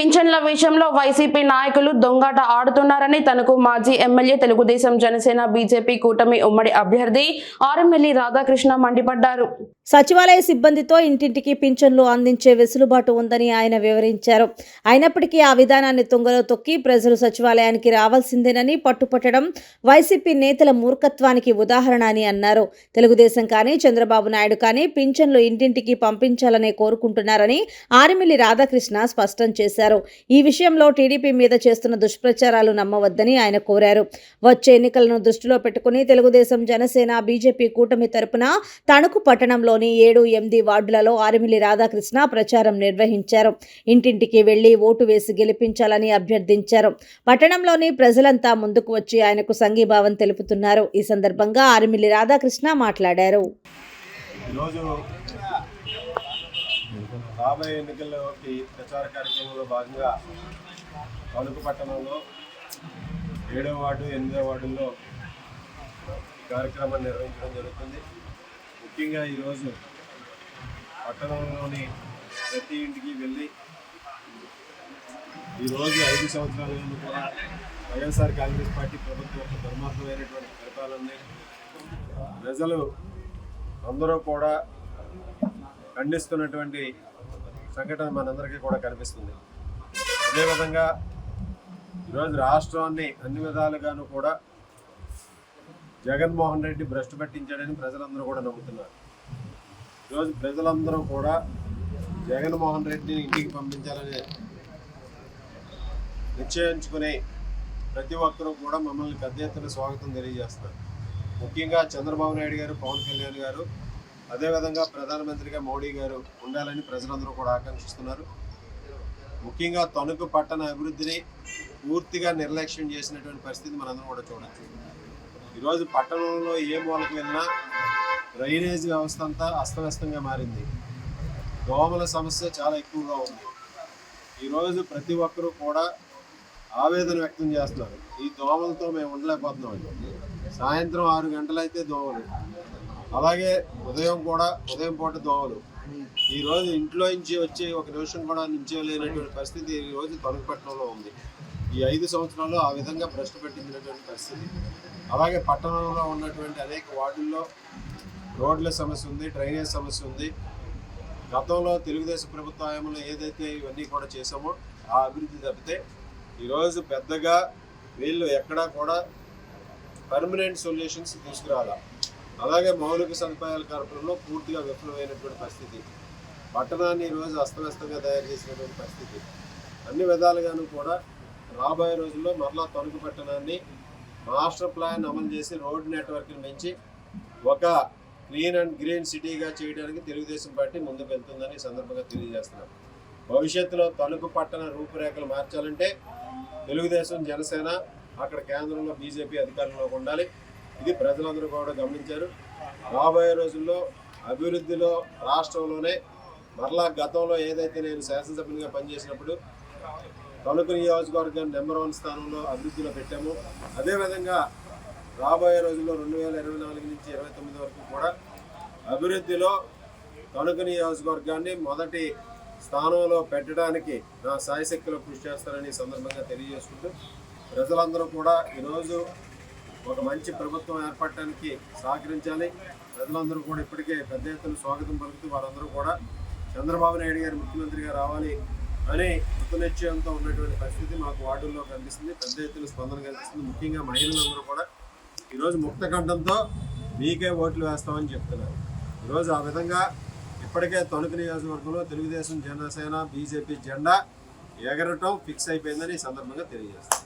పింఛన్ల విషయంలో వైసీపీ నాయకులు దొంగాట ఆడుతున్నారని తనకు మాజీ ఎమ్మెల్యే తెలుగుదేశం జనసేన బీజేపీ కూటమి ఉమ్మడి అభ్యర్థి ఆర్ఎంఎల్లి రాధాకృష్ణ మండిపడ్డారు. సచివాలయ సిబ్బందితో ఇంటింటికి పింఛన్లు అందించే వెసులుబాటు ఉందని ఆయన వివరించారు. అయినప్పటికీ ఆ విధానాన్ని తుంగలో తొక్కి ప్రజలు సచివాలయానికి రావాల్సిందేనని పట్టుపట్టడం వైసీపీ నేతల మూర్ఖత్వానికి ఉదాహరణ అని అన్నారు. తెలుగుదేశం కానీ చంద్రబాబు నాయుడు కానీ పింఛన్లు ఇంటింటికి పంపించాలనే కోరుకుంటున్నారని ఆరిమిల్లి రాధాకృష్ణ స్పష్టం చేశారు. ఈ విషయంలో టీడీపీ మీద చేస్తున్న దుష్ప్రచారాలు నమ్మవద్దని ఆయన కోరారు. వచ్చే ఎన్నికలను దృష్టిలో పెట్టుకుని తెలుగుదేశం జనసేన బీజేపీ కూటమి తరపున తణుకు పట్టణంలోని ఏడు ఎనిమిది వార్డులలో ఆరిమిలి రాధాకృష్ణ ప్రచారం నిర్వహించారు. ఇంటింటికి వెళ్ళి ఓటు వేసి గెలిపించాలని అభ్యర్థించారు. పట్టణంలోని ప్రజలంతా ముందుకు వచ్చి ఆయనకు సంఘీభావం తెలుపుతున్నారు. ఈ సందర్భంగా ఆరిమిల్లి రాధాకృష్ణ మాట్లాడారు. ఈరోజు రాబోయే ఎన్నికల్లోకి ప్రచార కార్యక్రమంలో భాగంగా తణుకు పట్టణంలో ఏడవ వార్డు ఎనిమిదవ వార్డుల్లో కార్యక్రమాన్ని నిర్వహించడం జరుగుతుంది. ముఖ్యంగా ఈరోజు పట్టణంలోని ప్రతి ఇంటికి వెళ్ళి ఈరోజు ఐదు సంవత్సరాల నుండి కూడా వైఎస్ఆర్ కాంగ్రెస్ పార్టీ ప్రభుత్వం యొక్క దుర్మార్గమైనటువంటి పరిపాలనని ప్రజలు అందరూ కూడా ఖండిస్తున్నటువంటి సంఘటన మనందరికీ కూడా కనిపిస్తుంది. అదేవిధంగా ఈరోజు రాష్ట్రాన్ని అన్ని విధాలుగాను కూడా జగన్మోహన్ రెడ్డి భ్రష్టు పట్టించాడని ప్రజలందరూ కూడా నమ్ముతున్నారు. ఈరోజు ప్రజలందరూ కూడా జగన్మోహన్ రెడ్డిని ఇంటికి పంపించాలని నిశ్చయించుకుని ప్రతి ఒక్కరూ కూడా మమ్మల్ని పెద్ద ఎత్తున స్వాగతం తెలియజేస్తున్నారు. ముఖ్యంగా చంద్రబాబు నాయుడు గారు పవన్ కళ్యాణ్ గారు అదేవిధంగా ప్రధానమంత్రిగా మోడీ గారు ఉండాలని ప్రజలందరూ కూడా ఆకాంక్షిస్తున్నారు. ముఖ్యంగా తణుకు పట్టణ అభివృద్ధిని పూర్తిగా నిర్లక్ష్యం చేసినటువంటి పరిస్థితి మనందరం కూడా చూడొచ్చు. ఈరోజు పట్టణంలో ఏ మూలకు వెళ్ళినా డ్రైనేజ్ వ్యవస్థ అంతా అస్తవ్యస్తంగా మారింది. దోమల సమస్య చాలా ఎక్కువగా ఉంది. ఈరోజు ప్రతి ఒక్కరూ కూడా ఆవేదన వ్యక్తం చేస్తున్నారు. ఈ దోమలతో మేము ఉండలేకపోతున్నాం. సాయంత్రం ఆరు గంటలైతే దోమలు. అలాగే ఉదయం కూడా ఉదయం పూట దోమలు. ఈ రోజు ఇంట్లో నుంచి వచ్చి ఒక నిమిషం కూడా నించోలేనటువంటి పరిస్థితి ఈ రోజు తొలగపట్నంలో ఉంది. ఈ ఐదు సంవత్సరాల్లో ఆ విధంగా భ్రష్టు పెట్టించినటువంటి పరిస్థితి. అలాగే పట్టణంలో ఉన్నటువంటి అనేక వార్డుల్లో రోడ్ల సమస్య ఉంది డ్రైనేజ్ సమస్య ఉంది. గతంలో తెలుగుదేశం ప్రభుత్వంలో ఏదైతే ఇవన్నీ కూడా చేసామో ఆ అభివృద్ధి తప్పితే ఈరోజు పెద్దగా వీళ్ళు ఎక్కడా కూడా పర్మనెంట్ సొల్యూషన్స్ తీసుకురాలా. అలాగే మౌలిక సదుపాయాల కల్పనలో పూర్తిగా విఫలమైనటువంటి పరిస్థితి. పట్టణాన్ని ఈరోజు అస్తవ్యస్తంగా తయారు చేసినటువంటి పరిస్థితి. అన్ని విధాలుగాను కూడా రాబోయే రోజుల్లో మరలా తణుకు పట్టణాన్ని మాస్టర్ ప్లాన్ అమలు చేసి రోడ్ నెట్వర్క్ని పెంచి ఒక క్లీన్ అండ్ గ్రీన్ సిటీగా చేయడానికి తెలుగుదేశం పార్టీ ముందుకు వెళ్తుందని సందర్భంగా తెలియజేస్తున్నాం. భవిష్యత్తులో తణుకు పట్టణ రూపురేఖలు మార్చాలంటే తెలుగుదేశం జనసేన అక్కడ కేంద్రంలో బీజేపీ అధికారంలోకి ఉండాలి. ఇది ప్రజలందరూ కూడా గమనించారు. రాబోయే రోజుల్లో అభివృద్ధిలో రాష్ట్రంలోనే మరలా గతంలో ఏదైతే నేను శాసనసభ్యునిగా పనిచేసినప్పుడు తణుకు నియోజకవర్గాన్ని నెంబర్ వన్ స్థానంలో అభివృద్ధిలో పెట్టాము. అదేవిధంగా రాబోయే రోజుల్లో రెండు వేల ఇరవై నాలుగు నుంచి ఇరవై తొమ్మిది వరకు కూడా అభివృద్ధిలో తణుకు నియోజకవర్గాన్ని మొదటి స్థానంలో పెట్టడానికి నా సాయశక్తిలో కృషి చేస్తానని సందర్భంగా తెలియజేసుకుంటూ ప్రజలందరూ కూడా ఈరోజు ఒక మంచి ప్రభుత్వం ఏర్పడటానికి సహకరించాలి. ప్రజలందరూ కూడా ఇప్పటికే పెద్ద ఎత్తున స్వాగతం పలుకుతూ వారందరూ కూడా చంద్రబాబు నాయుడు గారు ముఖ్యమంత్రిగా రావాలి అని కృతనిశ్చయంతో ఉన్నటువంటి పరిస్థితి మాకు వార్డుల్లో కనిపిస్తుంది పెద్ద ఎత్తున స్పందన కనిపిస్తుంది ముఖ్యంగా మహిళలందరూ కూడా ఈరోజు ముక్త కంఠంతో మీకే ఓట్లు వేస్తామని చెప్తున్నారు. ఈరోజు ఆ విధంగా ఇప్పటికే తణుకు నియోజకవర్గంలో తెలుగుదేశం జనసేన బీజేపీ జెండా ఎగరటం ఫిక్స్ అయిపోయిందని ఈ సందర్భంగా తెలియజేస్తాను